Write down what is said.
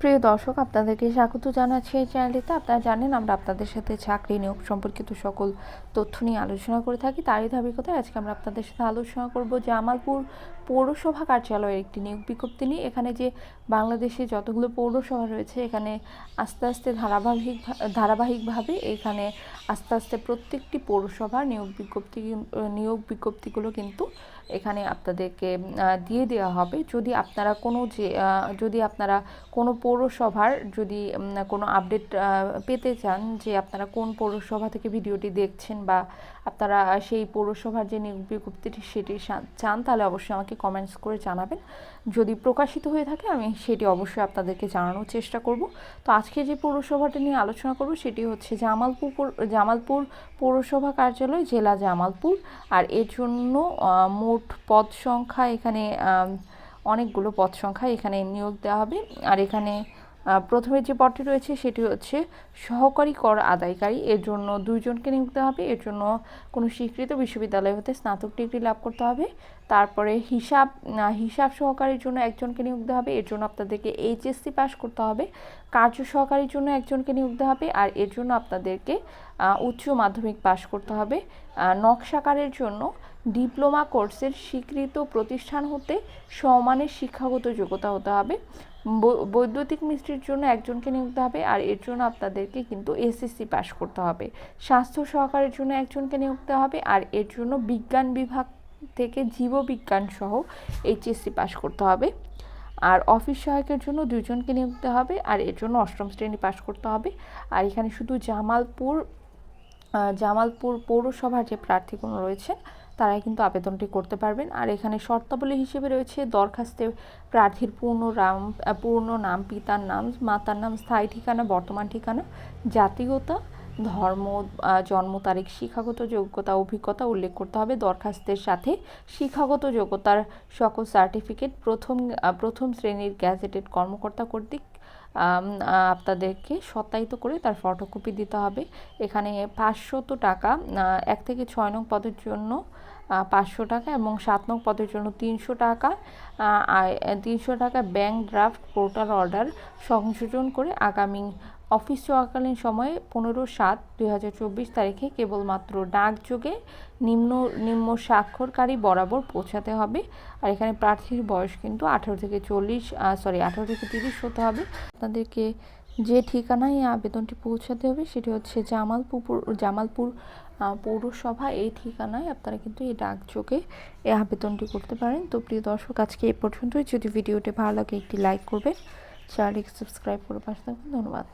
প্রিয় দর্শক, আপনাদেরকে স্বাগত জানাচ্ছি এই চ্যানেলটিতে। আপনারা জানেন, আমরা আপনাদের সাথে চাকরি নিয়োগ সম্পর্কিত সকল তথ্য নিয়ে আলোচনা করে থাকি। তারই ধাবিকতায় আজকে আমরা আপনাদের সাথে আলোচনা করব জামালপুর পৌরসভা কার্যালয়ের একটি নিয়োগ বিজ্ঞপ্তি নিয়ে এখানে যে বাংলাদেশে যতগুলো পৌরসভা রয়েছে, এখানে আস্তে আস্তে ধারাবাহিক ধারাবাহিকভাবে এখানে আস্তে আস্তে প্রত্যেকটি পৌরসভার নিয়োগ বিজ্ঞপ্তি নিয়োগ বিজ্ঞপ্তিগুলো কিন্তু এখানে আপনাদেরকে দিয়ে দেওয়া হবে। যদি আপনারা কোনো যে যদি আপনারা কোনো পৌরসভার যদি কোনো আপডেট পেতে চান যে আপনারা কোন পৌরসভা থেকে ভিডিওটি দেখছেন বা আপনারা সেই পৌরসভার যে নিয়োগ বিজ্ঞপ্তিটি সেটি চান, তাহলে অবশ্যই আমাকে কমেন্টস করে জানাবেন। যদি প্রকাশিত হয়ে থাকে, আমি সেটি অবশ্যই আপনাদেরকে জানানোর চেষ্টা করব। তো আজকে যে পৌরসভাটি নিয়ে আলোচনা করব, সেটি হচ্ছে জামালপুর পৌর- জামালপুর পৌরসভা কার্যালয়, জেলা জামালপুর। আর এর জন্য মোট পদ সংখ্যা এখানে অনেকগুলো পদ সংখ্যা এখানে নিয়োগ দেওয়া হবে। আর এখানে প্রথমে যে পদটি রয়েছে সেটি হচ্ছে সহকারী কর আদায়কারী। এর জন্য দুইজনকে নিয়োগ হবে। এর জন্য কোনো স্বীকৃত বিশ্ববিদ্যালয় হতে স্নাতক ডিগ্রি লাভ করতে হবে। তারপরে হিসাব হিসাব সহকারীর জন্য একজনকে নিয়োগ হবে। এর জন্য আপনাদেরকে এইচএসসি পাস করতে হবে। কার্য সহকারীর জন্য একজনকে নিয়োগ হবে। আর এর জন্য আপনাদেরকে উচ্চ মাধ্যমিক পাস করতে হবে। নকশাকারের জন্য ডিপ্লোমা কোর্সের স্বীকৃত প্রতিষ্ঠান হতে সমানের শিক্ষাগত যোগ্যতা হতে হবে। বৈদ্যুতিক মিস্ত্রির জন্য একজনকে নিয়োগ হবে আর এর জন্য আপনাদেরকে কিন্তু এসএসসি পাস করতে হবে। স্বাস্থ্য সহকারের জন্য একজনকে নিয়োগ হবে আর এর জন্য বিজ্ঞান বিভাগ থেকে জীববিজ্ঞান সহ এইচএসসি পাস করতে হবে। আর অফিস সহায়কের জন্য দুজনকে নিয়োগ হবে আর এর জন্য অষ্টম শ্রেণি পাস করতে হবে। আর এখানে শুধু জামালপুর জামালপুর পৌরসভার যে প্রার্থীগুলো রয়েছে তারাই কিন্তু আবেদনটি করতে পারবেন। আর এখানে শর্তাবলী হিসেবে রয়েছে দরখাস্তে প্রার্থীর পূর্ণ নাম পূর্ণ নাম, পিতার নাম, মাতার নাম, স্থায়ী ঠিকানা, বর্তমান ঠিকানা, জাতীয়তা, ধর্ম জন্ম তারিখ, শিক্ষাগত যোগ্যতা, অভিজ্ঞতা উল্লেখ করতে হবে। দরখাস্তের সাথে শিক্ষাগত যোগ্যতার সকল সার্টিফিকেট প্রথম প্রথম শ্রেণির গ্যাজেটেড কর্মকর্তা কর্তৃক আপনাদেরকে সত্যায়িত করে তার ফটোকপি দিতে হবে। এখানে পাঁচশত টাকা এক থেকে ছয় নং পদের জন্য পাঁচশো টাকা এবং সাত নং পদের জন্য তিনশো টাকা তিনশো টাকা ব্যাংক ড্রাফট পোর্টাল অর্ডার সংযোজন করে আগামী অফিস চলাকালীন সময়ে পনেরো সাত দুই হাজার চব্বিশ তারিখে কেবলমাত্র ডাকযোগে নিম্ন নিম্ন স্বাক্ষরকারী বরাবর পৌঁছাতে হবে। আর এখানে প্রার্থীর বয়স কিন্তু আঠারো থেকে চল্লিশ সরি আঠারো থেকে তিরিশ হতে হবে। আপনাদেরকে যে ঠিকানায় আবেদনটি পৌঁছাতে হবে সেটি হচ্ছে জামালপুর জামালপুর পৌরসভা। এই ঠিকানায় আপনারা কিন্তু এই ডাকযোগে এই আবেদনটি করতে পারেন। তো প্রিয় দর্শক, আজকে এই পর্যন্তই। যদি ভিডিওটি ভালো লাগে, একটি লাইক করবেন। চ্যানেলটিকে সাবস্ক্রাইব করে পাশে থাকবেন ধন্যবাদ।